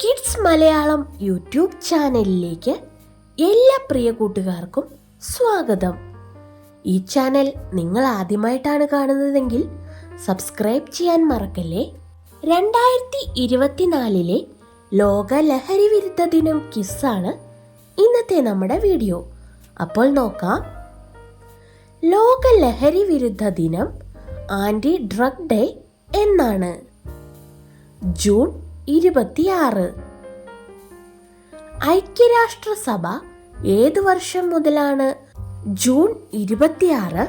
Kids Malayalam YouTube ചാനലിലേക്ക് എല്ലാ പ്രിയ കൂട്ടുകാർക്കും സ്വാഗതം. ഈ ചാനൽ നിങ്ങൾ ആദ്യമായിട്ടാണ് കാണുന്നതെങ്കിൽ സബ്സ്ക്രൈബ് ചെയ്യാൻ മറക്കല്ലേ? രണ്ടായിരത്തി ഇരുപത്തിനാലിലെ ലോക ലഹരി വിരുദ്ധ ദിനം കിസ്സാണ് ഇന്നത്തെ നമ്മുടെ വീഡിയോ. അപ്പോൾ നോക്കാം. ലോക ലഹരി വിരുദ്ധ ദിനം ആന്റി ഡ്രഗ് ഡേ എന്നാണ്. ജൂൺ ഇരുപത്തിയാറ്. ഐക്യരാഷ്ട്രസഭ ഏതു വർഷം മുതലാണ്? ജൂൺ ഇരുപത്തിയാറ്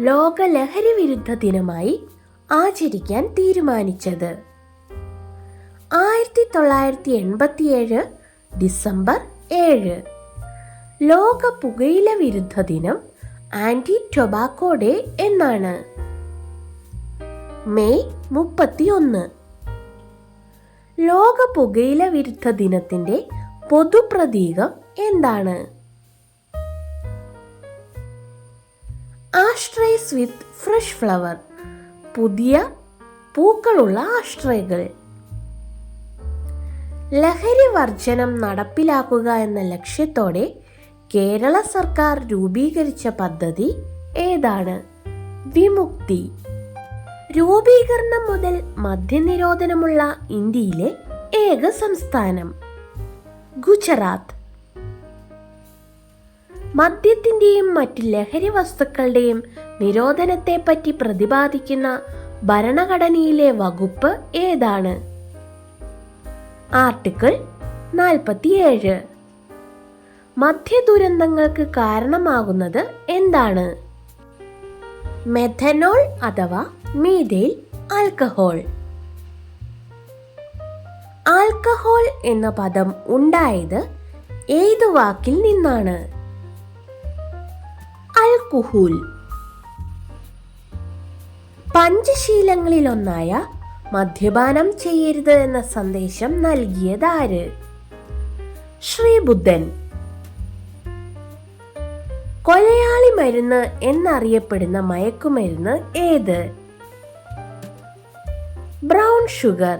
ലോക ലഹരി വിരുദ്ധ ദിനമായി ആചരിക്കാൻ തീരുമാനിച്ചത്. ആയിരത്തി തൊള്ളായിരത്തി എൺപത്തിയേഴ് ഡിസംബർ ഏഴ്. ലോക പുകയില വിരുദ്ധ ദിനം ആന്റി ടൊബാക്കോ ഡേ എന്നാണ്. മെയ് മുപ്പത്തിയൊന്ന്. ലോക പുകയില വിരുദ്ധ ദിനത്തിന്റെ പൊതുപ്രതീകം എന്താണ്? Ashtrays with fresh flower. പുതിയ പൂക്കളുള്ള ആശ്രയകൾ ലഹരി വർജനം നടപ്പിലാക്കുക എന്ന ലക്ഷ്യത്തോടെ കേരള സർക്കാർ രൂപീകരിച്ച പദ്ധതി ഏതാണ്? വിമുക്തി. രൂപീകരണം മുതൽ മദ്യനിരോധനമുള്ള ഇന്ത്യയിലെ ഏക സംസ്ഥാനം. ഗുജറാത്ത്. മദ്യത്തിന്റെയും മറ്റ് ലഹരി വസ്തുക്കളുടെയും നിരോധനത്തെപ്പറ്റി പ്രതിപാദിക്കുന്ന ഭരണഘടനയിലെ വകുപ്പ് ഏതാണ്? ആർട്ടിക്കിൾ നാൽപ്പത്തിയേഴ്. മദ്യദുരന്തങ്ങൾക്ക് കാരണമാകുന്നത് എന്താണ്? മെഥനോൾ അഥവാ മീഥൈൽ ആൽക്കഹോൾ. ആൽക്കഹോൾ എന്ന പദം ഉണ്ടായത് ഏതു വാക്കിൽ നിന്നാണ്? അൽക്കുഹൂൽ പഞ്ചശീലങ്ങളിലൊന്നായ മദ്യപാനം ചെയ്യരുത് എന്ന സന്ദേശം നൽകിയതാര്? ശ്രീബുദ്ധൻ. കൊലയാളി മരുന്ന് എന്നറിയപ്പെടുന്ന മയക്കുമരുന്ന് ഏത്? Brown sugar.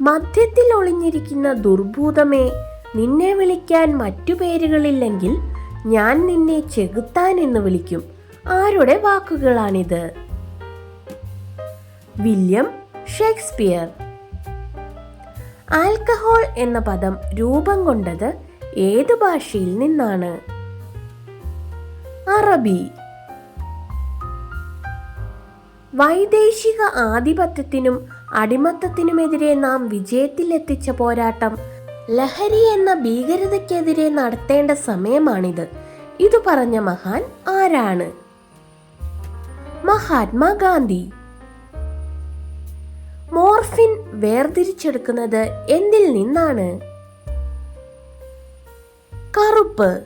മധ്യത്തിൽ ഒളിഞ്ഞിരിക്കുന്ന ദുർഭൂതമേ നിന്നെ വിളിക്കാൻ മറ്റു പേരുകളില്ലെങ്കിൽ ഞാൻ നിന്നെ ചെകുത്താൻ എന്ന് വിളിക്കും. ആരുടെ വാക്കുകളാണിത്? William Shakespeare. ആൽക്കഹോൾ എന്ന പദം രൂപം കൊണ്ടത് ഏത് ഭാഷയിൽ നിന്നാണ്? അറബി. വൈദേശിക ആധിപത്യത്തിനും അടിമത്തത്തിനുമെതിരെ നാം വിജയത്തിലെത്തിച്ച പോരാട്ടം ലഹരി എന്ന ഭീകരതയ്ക്കെതിരെ നടത്തേണ്ട സമയമാണിത്. ഇത് പറഞ്ഞ മഹാൻ ആരാണ്? മഹാത്മാഗാന്ധി. മോർഫിൻ വേർതിരിച്ചെടുക്കുന്നത് എന്തിൽ നിന്നാണ്? കറുപ്പ്.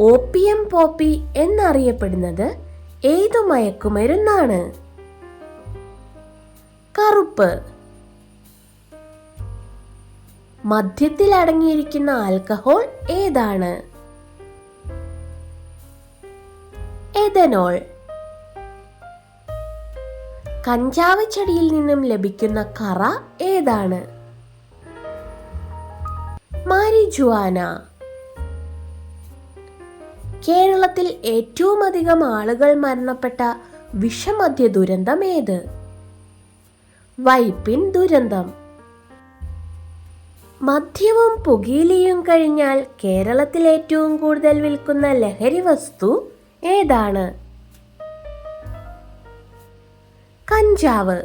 ഓപ്പിയം പോപ്പി എന്നറിയപ്പെടുന്നത് ഏതു മയക്കുമരുന്നാണ്? കറുപ്പ്. മദ്യത്തിൽ അടങ്ങിയിരിക്കുന്ന ആൽക്കഹോൾ ഏതാണ്? എഥനോൾ. കഞ്ചാവ് ചെടിയിൽ നിന്നും ലഭിക്കുന്ന കറ ഏതാണ്? മാരിജുവാന. കേരളത്തിൽ ഏറ്റവും അധികം ആളുകൾ മരണപ്പെട്ട വിഷമദ്യ ദുരന്തം ഏത് വൈപ്പിൻ ദുരന്തം. മദ്യവും പുകയിലയും കഴിഞ്ഞാൽ കേരളത്തിൽ ഏറ്റവും കൂടുതൽ വിൽക്കുന്ന ലഹരി വസ്തു ഏതാണ്? കഞ്ചാവ്.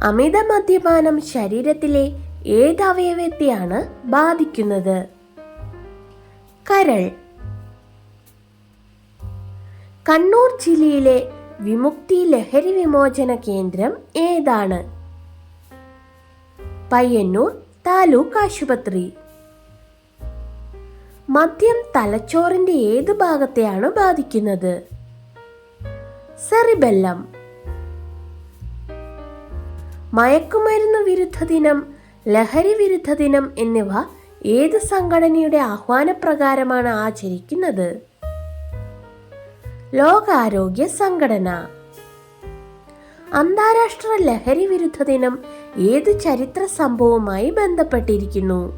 അമിത മദ്യപാനം ശരീരത്തിലെ ഏത് അവയവത്തെയാണ് ബാധിക്കുന്നത്? കരൾ. കണ്ണൂർ ജില്ലയിലെ വിമുക്തി ലഹരി വിമോചന കേന്ദ്രം ഏതാണ്? പയ്യന്നൂർ താലൂക്ക് ആശുപത്രി. മദ്യം തലച്ചോറിന്റെ ഏത് ഭാഗത്തെയാണ് ബാധിക്കുന്നത്? സെറിബെല്ലം. മയക്കുമരുന്ന് വിരുദ്ധ ദിനം ലഹരി വിരുദ്ധ ദിനം എന്നിവ ഏത് സംഘടനയുടെ ആഹ്വാനപ്രകാരമാണ് ആചരിക്കുന്നത്? ലോകാരോഗ്യ സംഘടന. അന്താരാഷ്ട്ര ലഹരി വിരുദ്ധ ദിനം ഏത് ചരിത്ര സംഭവവുമായി ബന്ധപ്പെട്ടിരിക്കുന്നു?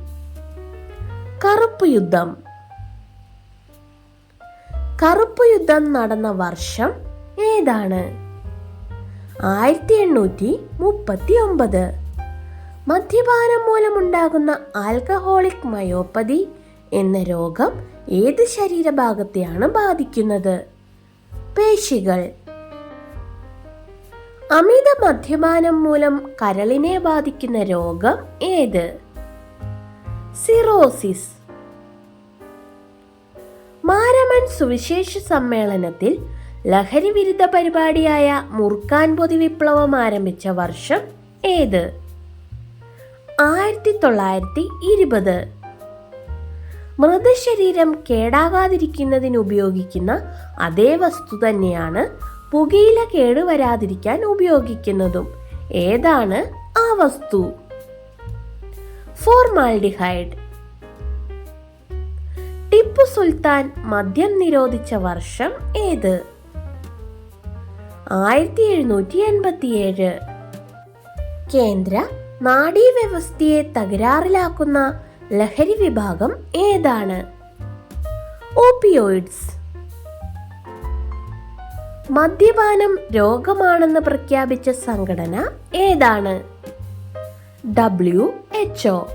കറുപ്പ് യുദ്ധം. കറുപ്പ് യുദ്ധം നടന്ന വർഷം ഏതാണ്? ആയിരത്തി എണ്ണൂറ്റി മുപ്പത്തി ഒമ്പത് മദ്യപാനം മൂലമുണ്ടാകുന്ന ആൽക്കഹോളിക് മയോപ്പതി എന്ന രോഗം ഏത് ശരീരഭാഗത്തെയാണ് ബാധിക്കുന്നത്? പേശികൾ. അമിത മദ്യപാനം മൂലം കരളിനെ ബാധിക്കുന്ന രോഗം ഏത്? സിറോസിസ്. മാരമൺ സുവിശേഷ സമ്മേളനത്തിൽ ലഹരി വിരുദ്ധ പരിപാടിയായ മുർക്കാൻ പൊതി വിപ്ലവം ആരംഭിച്ച വർഷം ഏത്? ആയിരത്തി തൊള്ളായിരത്തി ഇരുപത് മൃതശരീരം കേടാകാതിരിക്കുന്നതിന് ഉപയോഗിക്കുന്ന അതേ വസ്തു തന്നെയാണ് പുകയില കേടുവരാതിരിക്കാൻ ഉപയോഗിക്കുന്നതും. ഏതാണ് ആ വസ്തു? ഫോർമാൽഡിഹൈഡ്. ടിപ്പു സുൽത്താൻ മദ്യം നിരോധിച്ച വർഷം ഏത്? ആയിരത്തി എഴുന്നൂറ്റി എൺപത്തിയേഴ് കേന്ദ്ര നാഡീവ്യവസ്ഥയെ തകരാറിലാക്കുന്ന ലഹരി വിഭാഗം ഏതാണ്? ഓപ്പിയോയിഡ്സ്. മദ്യപാനം രോഗമാണെന്ന് പ്രഖ്യാപിച്ച സംഘടന ഏതാണ്? ഡബ്ല്യു എച്ച്ഒ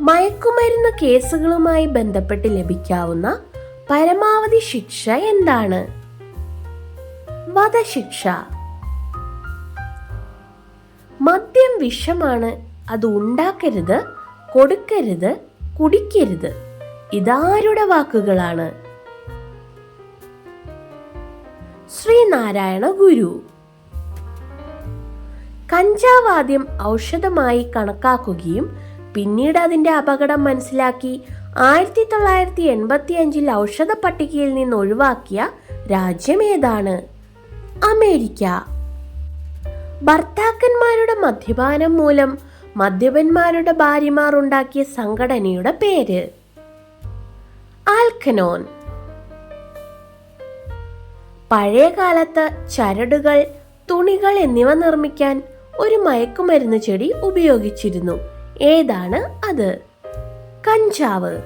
മയക്കുമരുന്ന് കേസുകളുമായി ബന്ധപ്പെട്ട് ലഭിക്കാവുന്ന പരമാവധി ശിക്ഷ എന്താണ്? വധശിക്ഷ. മദ്യം വിഷമാണ്. അത് ഉണ്ടാക്കരുത് കൊടുക്കരുത് കുടിക്കരുത്. ഇതാരുടെ വാക്കുകളാണ്? ശ്രീനാരായണ ഗുരു. കഞ്ചാവ് ആദ്യം ഔഷധമായി കണക്കാക്കുകയും പിന്നീട് അതിന്റെ അപകടം മനസ്സിലാക്കി ആയിരത്തി തൊള്ളായിരത്തി എൺപത്തി അഞ്ചിൽ ഔഷധ പട്ടികയിൽ നിന്ന് ഒഴിവാക്കിയ രാജ്യം ഏതാണ്? അമേരിക്ക. ഭർത്താക്കന്മാരുടെ മദ്യപാനം മൂലം മദ്യപന്മാരുടെ ഭാര്യമാർ ഉണ്ടാക്കിയ സംഘടനയുടെ പേര്. ആൽക്കനോൻ. പഴയ കാലത്ത് ചരടുകൾ തുണികൾ എന്നിവ നിർമ്മിക്കാൻ ഒരു മയക്കുമരുന്ന് ചെടി ഉപയോഗിച്ചിരുന്നു. ഏതാണ് അത്? കഞ്ചാവ്.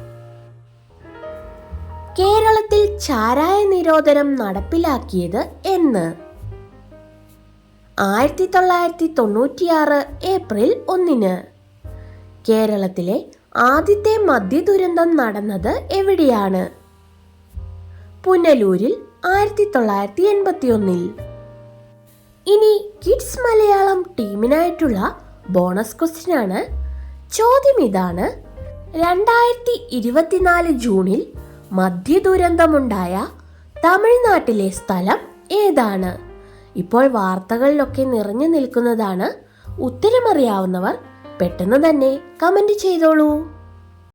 കേരളത്തിൽ ചാരായ നിരോധനം നടപ്പിലാക്കിയത് എന്ന്. ആയിരത്തി തൊള്ളായിരത്തി തൊണ്ണൂറ്റിയാറ് ഏപ്രിൽ ഒന്നിന്. കേരളത്തിലെ ആദ്യത്തെ മദ്യ ദുരന്തം നടന്നത് എവിടെയാണ്? പുനലൂരിൽ ആയിരത്തി തൊള്ളായിരത്തി എൺപത്തി ഒന്നിൽ ഇനി കിഡ്സ് മലയാളം ടീമിനായിട്ടുള്ള ബോണസ് ക്വസ്റ്റ്യൻ ആണ് ചോദ്യം ഇതാണ്. രണ്ടായിരത്തി ഇരുപത്തിനാല് ജൂണിൽ മദ്യ ദുരന്തമുണ്ടായ തമിഴ്നാട്ടിലെ സ്ഥലം ഏതാണ്? ഇപ്പോൾ വാർത്തകളിലൊക്കെ നിറഞ്ഞു നിൽക്കുന്നതാണ് ഉത്തരമറിയാവുന്നവർ പെട്ടെന്ന് തന്നെ കമന്റ് ചെയ്തോളൂ.